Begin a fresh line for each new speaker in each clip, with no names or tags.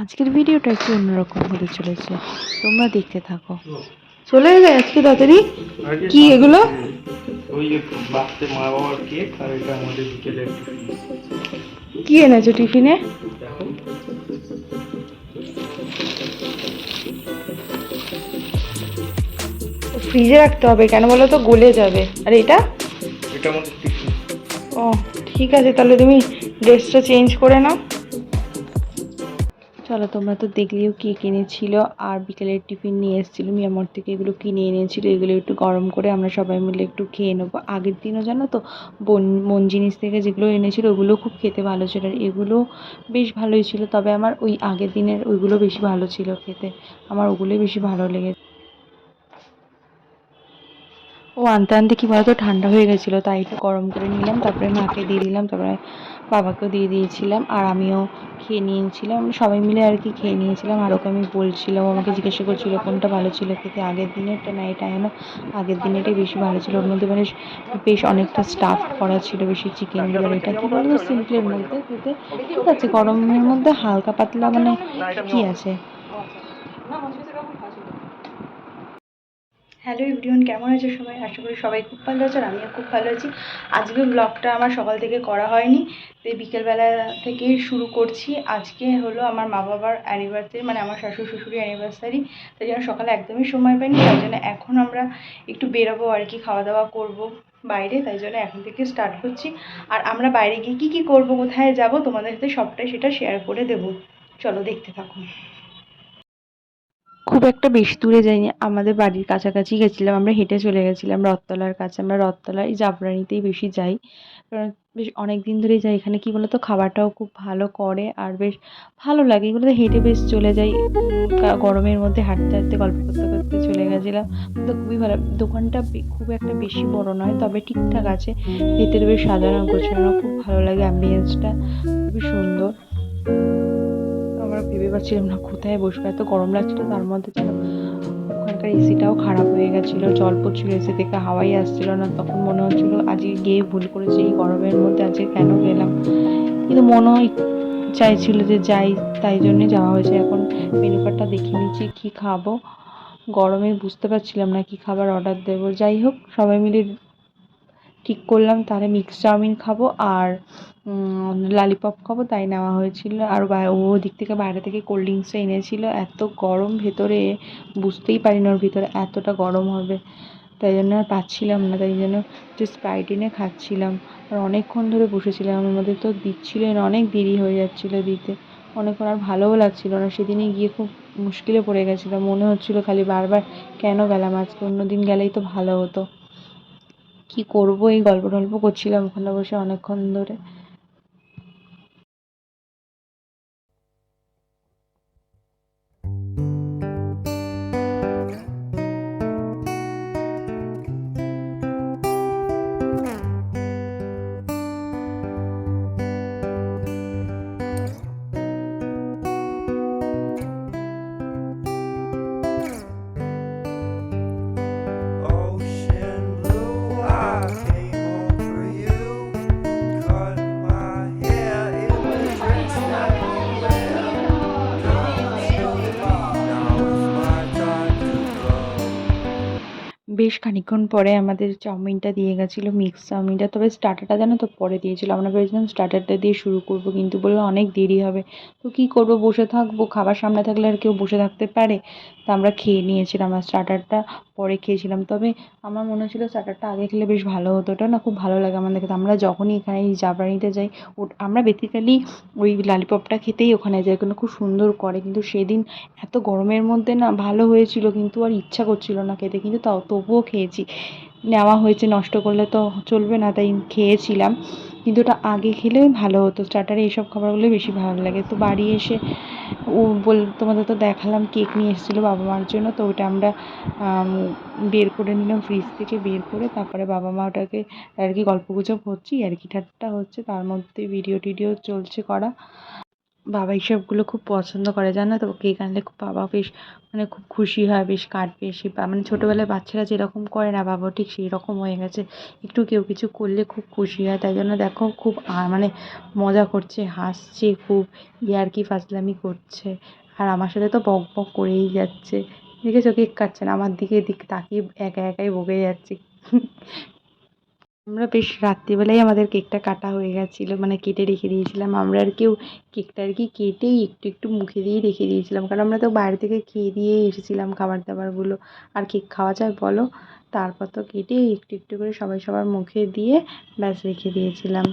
আজকের ভিডিওটা একটু অন্যরকম হতে চলেছে। তোমরা দেখতে থাকো। চলে এলে আজকে তাড়াতাড়ি? কি এগুলো?
ওই যে বাচ্চা মা বাবার কেক আর এটা আমাদের বিকেলে
কি এনেছো টিফিনে? ফ্রিজে রাখতে হবে কেন বলো তো? গলে যাবে। আর এটা?
এটা আমাদের টিফিন।
ও ঠিক আছে তাহলে তুমি ড্রেসটা চেঞ্জ করে নাও। চলো তোমরা তো দেখলেও কে কিনেছিল। আর বিকেলের টিফিন নিয়ে এসেছিল। মিয়ামর থেকে এগুলো কিনে এনেছিল। এগুলো একটু গরম করে আমরা সবাই মিলে একটু খেয়ে নেব। আগের দিনও জানো তো, বন, মন জিনিস থেকে যেগুলো এনেছিল, ওগুলো খুব খেতে ভালো ছিল। আর এগুলো বেশ ভালোই ছিল। তবে আমার ওই আগের দিনের ওইগুলো বেশি ভালো ছিল খেতে। আমার ওগুলোই বেশি ভালো লেগেছে ও আনতে আনতে কী বলতো, ঠান্ডা হয়ে গেছিল। তাই একটু গরম করে নিলাম, তারপরে মাকে দিয়ে দিলাম। তারপরে বাবাকেও দিয়ে দিয়েছিলাম আর আমিও খেয়ে নিয়েছিলাম। সবাই মিলে আর কি খেয়ে নিয়েছিলাম। আর ওকে আমি বলছিলাম ও আমাকে জিজ্ঞাসা করছিল কোনটা ভালো ছিল খেতে? আগের দিনেরটা না এটা যেন আগের দিনেরটাই বেশি ভালো ছিল। ওর মধ্যে মানে বেশ অনেকটা স্টাফ করা ছিল বেশি চিকেন আর এটা কী বলব সিম্পলের মধ্যে খেতে। ঠিক আছে গরমের মধ্যে হালকা পাতলা মানে কী আছে? হ্যালো এভরিওয়ান কেমন আছে সবাই? আশা করি সবাই খুব ভালো আছে আর আমিও খুব ভালো আছি। আজকে ব্লগটা আমার সকাল থেকে করা হয়নি তো বিকেলবেলা থেকে শুরু করছি। আজকে হলো আমার মা বাবার অ্যানিভার্সারি মানে আমার শাশুড় শ্বশুরের অ্যানিভার্সারি তাই জন্য সকালে একদমই সময় পাইনি, তাই জন্য এখন আমরা একটু বেরোবো আর কি খাওয়া দাওয়া করব বাইরে, তাই জন্য এখন থেকে স্টার্ট করছি। আর আমরা বাইরে গিয়ে কী কী করব, কোথায় যাব, তোমাদের সাথে সবটাই সেটা শেয়ার করে দেবো। চলো দেখতে থাকুন খুব একটা বেশি দূরে যাইনি। আমাদের বাড়ির কাছাকাছি গেছিলাম, আমরা হেঁটে চলে গেছিলাম রথতলার কাছে। আমরা রথতলা এই জাবরানিতেই বেশি যাই। কারণ বেশ অনেক দিন ধরেই যাই এখানে। কী বলতো? খাবারটাও খুব ভালো করে আর বেশ ভালো লাগে। এগুলোতে হেঁটে বেশ চলে যাই। গরমের মধ্যে হাঁটতে হাঁটতে, গল্প করতে করতে চলে গেছিলাম। তো খুবই ভালো। দোকানটা খুব একটা বেশি বড় নয়, তবে ঠিকঠাক আছে। ভেতরে বেশ সাজানো গোছানো, খুব ভালো লাগে অ্যাম্বিয়েন্সটা খুবই সুন্দর। ভেবে পাচ্ছিলাম না, কোথায় বসবো? এত গরম লাগছিল, তার মধ্যে যেন ওখানকার এসিটাও খারাপ হয়ে গেছিল, জল পড়ছিল এসি থেকে, হাওয়াই আসছিল না, তখন মনে হচ্ছিল আজকে গিয়ে ভুল করেছি, এই গরমের মধ্যে আজকে কেন গেলাম? কিন্তু মনেও চাইছিল যে যাই, তাই জন্যে যাওয়া হয়েছে। এখন মেনু কার্ডটা দেখে নিচ্ছি, কী খাব? গরমে বুঝতে পারছিলাম না কী খাবার অর্ডার দেবো। যাই হোক, সবাই মিলে ঠিক করলাম, তাহলে মিক্স চাউমিন খাব আর লালিপপ খাব, তাই নেওয়া হয়েছিল। আর ও দিক থেকে বাইরে থেকে কোল্ড ড্রিঙ্কসটা এনেছিল। এত গরম ভেতরে, বুঝতেই পারি না ওর ভিতরে এতটা গরম হবে। তাই জন্য আর পাচ্ছিলাম না, তাই জন্য একটু স্প্রাইট এনে খাচ্ছিলাম। আর অনেকক্ষণ ধরে বসেছিলাম আমাদের তো দিচ্ছিলেন অনেক দেরি হয়ে যাচ্ছিল দিতে। অনেকক্ষণ আর ভালোও লাগছিল না সেদিনে গিয়ে খুব মুশকিলে পড়ে গেছিলাম। মনে হচ্ছিল খালি বারবার কেন গেলাম আজকে অন্য দিন গেলেই তো ভালো হতো। কি করব? এই গল্প টল্প করছিলাম ওখানে বসে অনেকক্ষণ ধরে। বেশ খানিকক্ষণ পরে আমাদের চাউমিনটা দিয়ে গেছিল মিক্স চাউমিনটা। তবে স্টার্টারটা জানো তো পরে দিয়েছিলো। আমরা ভেবেছিলাম স্টার্টারটা দিয়ে শুরু করব, কিন্তু বলল অনেক দেরি হবে। তো কী করব? বসে থাকব। খাবার সামনে থাকলে আর কেউ বসে থাকতে পারে। তা আমরা খেয়ে নিয়েছিলাম আর স্টার্টারটা পরে খেয়েছিলাম। তবে আমার মনে হচ্ছিল স্টার্টারটা আগে খেলে বেশ ভালো হতো। ওটা না খুব ভালো লাগে আমাদের খেতে আমরা যখনই এখানে জাবরানিতে যাই আমরা বেসিক্যালি ওই লালিপপটা খেতেই ওখানে যাই। ওখানে খুব সুন্দর করে। কিন্তু সেদিন এত গরমের মধ্যে না ভালো হয়েছিল, কিন্তু আর ইচ্ছা করছিল না খেতে। কিন্তু তাও তবুও খেয়েছি। নেওয়া হয়েছে, নষ্ট করলে তো চলবে না, তাই খেয়েছিলাম। কিন্তু ওটা আগে খেলে ভালো হতো। স্টার্টারে এইসব খাবারগুলো বেশি ভালো লাগে। তো বাড়ি এসে ও বল তোমাদের তো দেখালাম, কেক নিয়ে এসেছিল বাবা মার জন্য। তো ওটা আমরা বের করে নিলাম ফ্রিজ থেকে, বের করে তারপরে বাবা মা ওটাকে আর কি গল্প গুজব হচ্ছে আর কি। ঠাট্টা হচ্ছে, তার মধ্যে ভিডিও টিডিও চলছে করা। বাবা এইসবগুলো খুব পছন্দ করে, জানো তো? কেক আনলে খুব বাবা বেশ মানে খুব খুশি হয়, বেশ কাটবে সে মানে ছোটোবেলায় বাচ্চারা যেরকম করে না বাবা, ঠিক সেই রকম হয়ে গেছে। একটু কেউ কিছু করলে খুব খুশি হয়, তাই জন্য দেখো খুব মানে মজা করছে, হাসছে, খুব ইয়ার্কি ফাজলামি করছে। আর আমার সাথে তো বক বক করেই যাচ্ছে। দেখেছ কেক কাটছে না, আমার দিকে দিক তাকিয়ে একা একাই বকে যাচ্ছে। আমরা বেশ রাত্রিবেলায় আমাদের কেকটা কাটা হয়ে গেছিল মানে কেটে রেখে দিয়েছিলাম। আমরা আর কেউ কেকটা আর কি কেটেই একটু একটু মুখে দিয়েই রেখে দিয়েছিলাম। কারণ আমরা তো বাইরে থেকে খেয়ে দিয়ে এসেছিলাম খাবার দাবারগুলো আর কেক খাওয়া যায় বলো? তারপর তো কেটে একটু একটু করে সবাই সবার মুখে দিয়ে ব্যাস রেখে দিয়েছিলাম।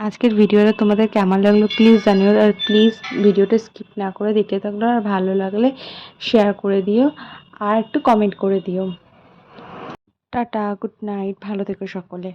আজকের ভিডিওটা তোমাদের কেমন লাগল প্লিজ জানিও। আর প্লিজ ভিডিওটা স্কিপ না করে দেখতে থাকল আর ভালো লাগলে শেয়ার করে দিও। আর একটু কমেন্ট করে দিও। টাটা গুড নাইট ভালো থেকো সকলে।